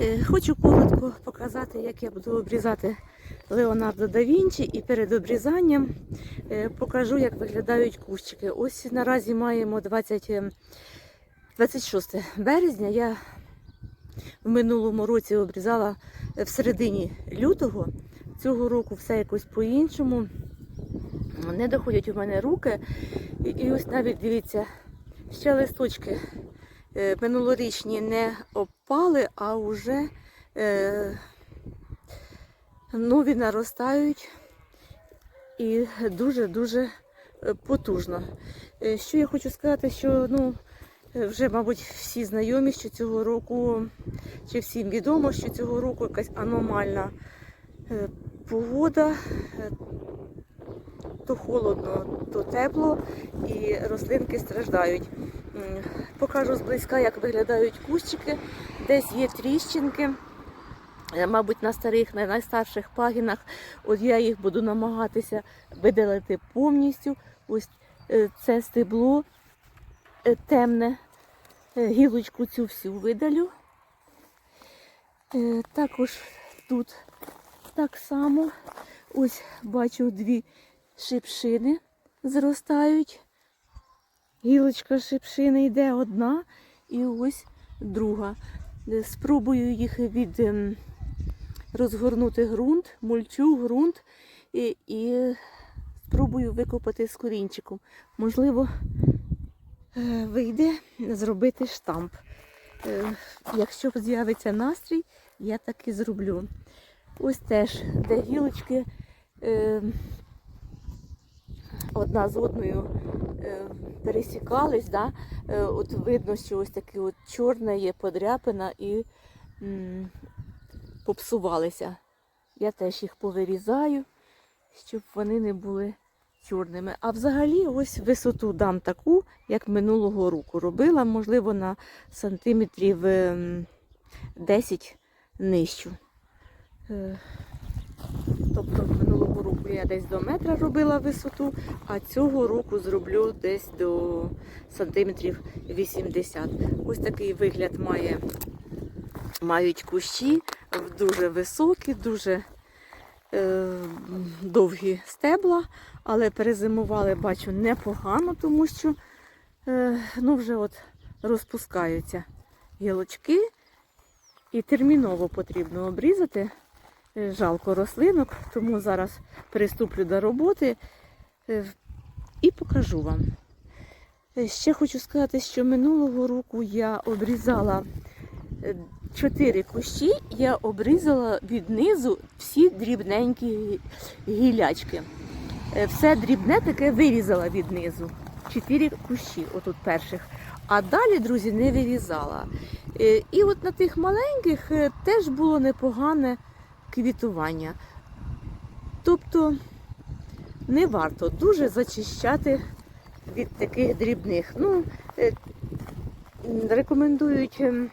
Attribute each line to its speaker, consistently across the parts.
Speaker 1: Е, Хочу коротко показати, як я буду обрізати Леонардо да Вінчі і перед обрізанням е, покажу, як виглядають кущики. Ось наразі маємо 20, е, 26 березня. Я в минулому році обрізала в середині лютого. Цього року все якось по-іншому. Не доходять у мене руки. І, і ось навіть дивіться, ще листочки е, минулорічні не опали, а вже е, нові наростають і дуже-дуже е, потужно. Е, Що я хочу сказати, що ну, е, вже, мабуть, всі знайомі, що цього року, чи всім відомо, що цього року якась аномальна е, погода. Е, То холодно, то тепло, і рослинки страждають. Покажу зблизька, як виглядають кущики. Десь є тріщинки. Е, Мабуть, на старих, на найстарших пагінах. От я їх буду намагатися видалити повністю. Ось е, це стебло е, темне. Гілочку цю всю видалю. Також тут так само. Ось бачу дві шипшини зростають. Гілочка шипшини йде одна і ось друга. Е, Спробую їх від ем, розгорнути ґрунт, мульчу ґрунт і, і спробую викопати з корінчиком. Можливо, е, вийде зробити штамп. Е, Якщо з'явиться настрій, я так і зроблю. Ось теж, де гілочки одна з одною пересікались, да? е, от видно, що ось таке от чорне є подряпина і м, попсувалися. Я теж їх повирізаю, щоб вони не були чорними. А взагалі ось висоту дам таку, як минулого року робила, можливо, на сантиметрів ем, 10 нижчу. Е, Тобто минулого я десь до метра робила висоту, а цього року зроблю десь до сантиметрів 80. Ось такий вигляд має, мають кущі, дуже високі, дуже е, довгі стебла, але перезимували, бачу, непогано, тому що е, ну, вже от розпускаються гілочки і терміново потрібно обрізати. Жалко рослинок, тому зараз приступлю до роботи е, і покажу вам. Е, Ще хочу сказати, що минулого року я обрізала е, чотири кущі, я обрізала віднизу всі дрібненькі гі- гілячки. Все дрібне таке вирізала віднизу. Чотири кущі, отут перших. А далі, друзі, не вирізала. І от на тих маленьких теж було непогане квітування. Тобто не варто дуже зачищати від таких дрібних. Ну, е, рекомендують ем,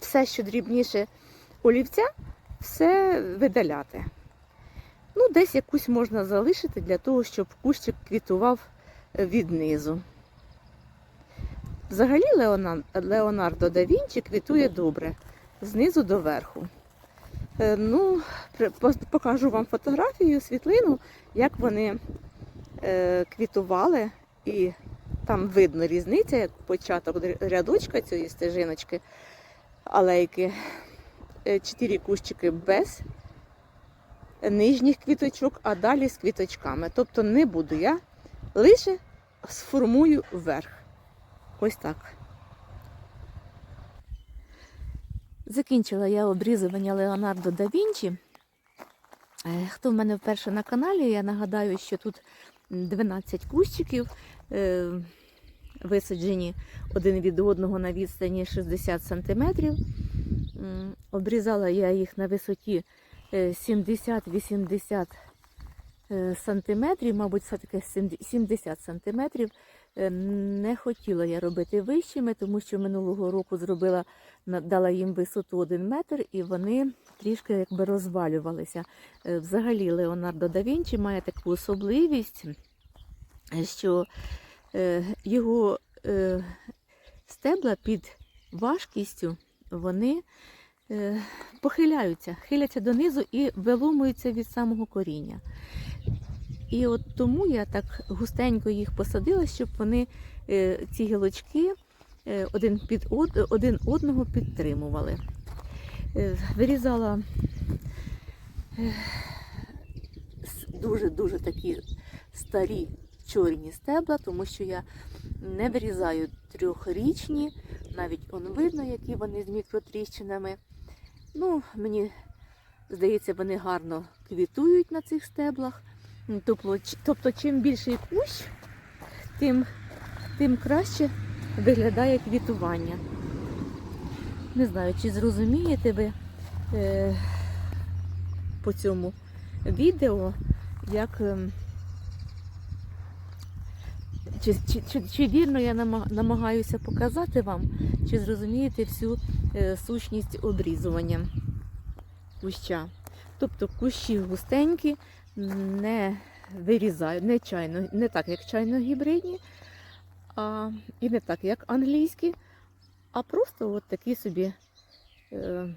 Speaker 1: все, що дрібніше олівця, все видаляти. Ну, десь якусь можна залишити для того, щоб кущик квітував е, віднизу. Взагалі Леонардо да Вінчі квітує добре, знизу до верху. Е, Ну, покажу вам фотографію, світлину, як вони е, квітували, і там видно різниця, як початок рядочка цієї стежиночки, алейки. Е, Чотири кущики без нижніх квіточок, а далі з квіточками. Тобто не буду я, лише сформую вверх. Ось так. Закінчила я обрізування Леонардо да Вінчі. Е, Хто в мене вперше на каналі, я нагадаю, що тут 12 кущиків е, висаджені один від одного на відстані 60 см. Обрізала я їх на висоті е, 70-80 е, сантиметрів, мабуть, все-таки 70 сантиметрів. Е, Не хотіла я робити вищими, тому що минулого року зробила, дала їм висоту 1 метр, і вони трішки якби розвалювалися. Е, Взагалі Леонардо да Вінчі має таку особливість, що е, його стебла під важкістю вони похиляються, хиляться донизу і виломуються від самого коріння. І от тому я так густенько їх посадила, щоб вони е, ці гілочки е, один, під один одного підтримували. Е, Вирізала дуже-дуже такі старі чорні стебла, тому що я не вирізаю трьохрічні, навіть он видно, які вони з мікротріщинами. Ну, мені здається, вони гарно квітують на цих стеблах. М, Тобто, тобто чим більший кущ, тим, тим краще виглядає квітування. Не знаю, чи зрозумієте ви е, по цьому відео, як. ем, чи, чи, чи, чи вірно я намагаюся показати вам, чи зрозумієте всю е, сущність обрізування куща. Тобто кущі густенькі, не вирізаю, не чайно, не так, як чайно-гібридні, а, і не так, як англійські, а просто от такі собі, е,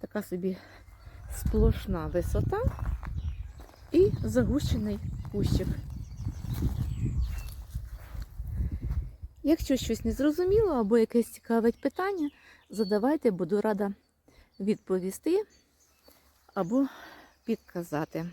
Speaker 1: така собі сплошна висота і загущений кущик. Якщо щось не зрозуміло або якесь цікавить питання, задавайте, буду рада відповісти або підказати.